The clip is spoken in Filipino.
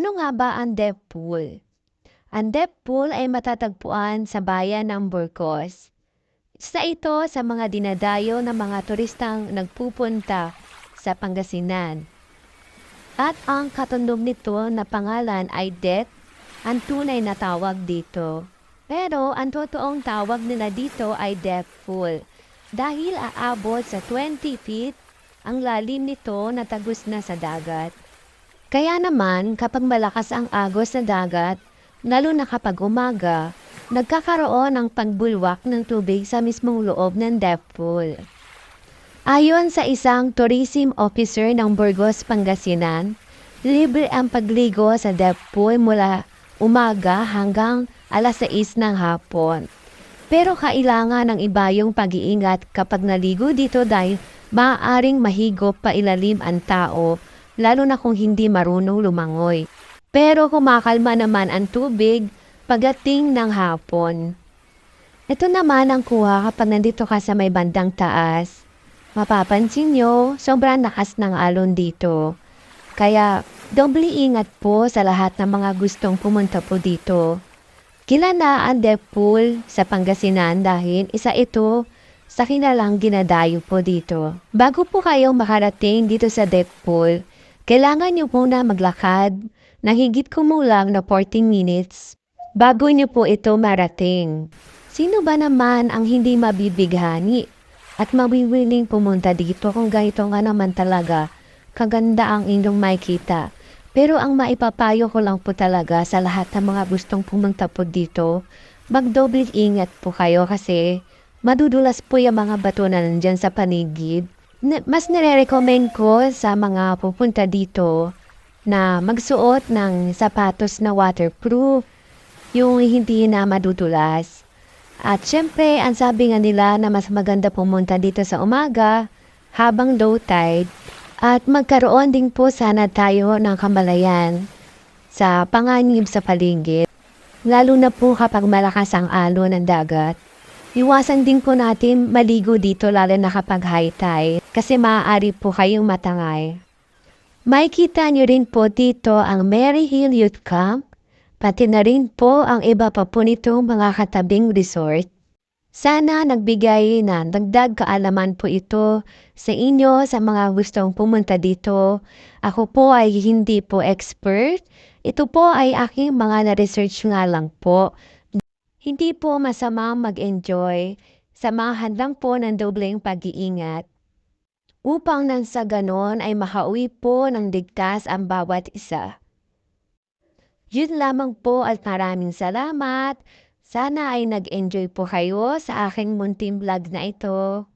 Ano nga ba ang deep pool? Ang deep pool ay matatagpuan sa bayan ng Burgos. Isa ito sa mga dinadayo ng mga turistang nagpupunta sa Pangasinan. At ang katundog nito na pangalan ay Det, ang tunay na tawag dito. Pero ang totoong tawag nila dito ay deep pool dahil aabot sa 20 feet ang lalim nito na tagos na sa dagat. Kaya naman kapag malakas ang agos sa dagat, lalo na kapag umaga, nagkakaroon ng pagbulwak ng tubig sa mismong loob ng deep pool. Ayon sa isang tourism officer ng Burgos, Pangasinan, libre ang pagligo sa deep pool mula umaga hanggang alas 6 ng hapon. Pero kailangan ng iba yung pag-iingat kapag naligo dito dahil maaaring mahigop pa ilalim ang tao, lalo na kung hindi marunong lumangoy. Pero kumakalma naman ang tubig pagdating ng hapon. Ito naman ang kuha kapag nandito ka sa may bandang taas. Mapapansin nyo, sobrang lakas ng alon dito. Kaya, doble ingat po sa lahat ng mga gustong pumunta po dito. Kilala ang deep pool sa Pangasinan dahil isa ito sa kilalang ginadayo po dito. Bago po kayong makarating dito sa deep pool, kailangan nyo muna maglakad na higit kumulang na 14 minutes bago nyo po ito marating. Sino ba naman ang hindi mabibighani at mawiwiling pumunta dito kung ganito nga naman talaga kaganda ang inyong makita? Pero ang maipapayo ko lang po talaga sa lahat ng mga gustong pumunta po dito, magdoble ingat po kayo kasi madudulas po yung mga bato na nandyan sa paligid. Mas nire-recommend ko sa mga pupunta dito na magsuot ng sapatos na waterproof, yung hindi na madudulas. At syempre, ang sabi nga nila na mas maganda pumunta dito sa umaga habang low tide at magkaroon din po sana tayo ng kamalayan sa panganib sa paligid, lalo na po kapag malakas ang alon ng dagat. Iwasan din po natin maligo dito lalo na kapag high tide kasi maaari po kayong matangay. Makikita niyo rin po dito ang Mary Hill Youth Camp, pati na rin po ang iba pa po nitong mga katabing resort. Sana nagbigay na dagdag kaalaman po ito sa inyo sa mga gustong pumunta dito. Ako po ay hindi po expert. Ito po ay aking mga na-research nga lang po. Hindi po masama mag-enjoy. Samahan lang po ng dobleng pag-iingat. Upang nang sa ganon ay makauwi po ng ligtas ang bawat isa. Yun lamang po at maraming salamat. Sana ay nag-enjoy po kayo sa aking munting vlog na ito.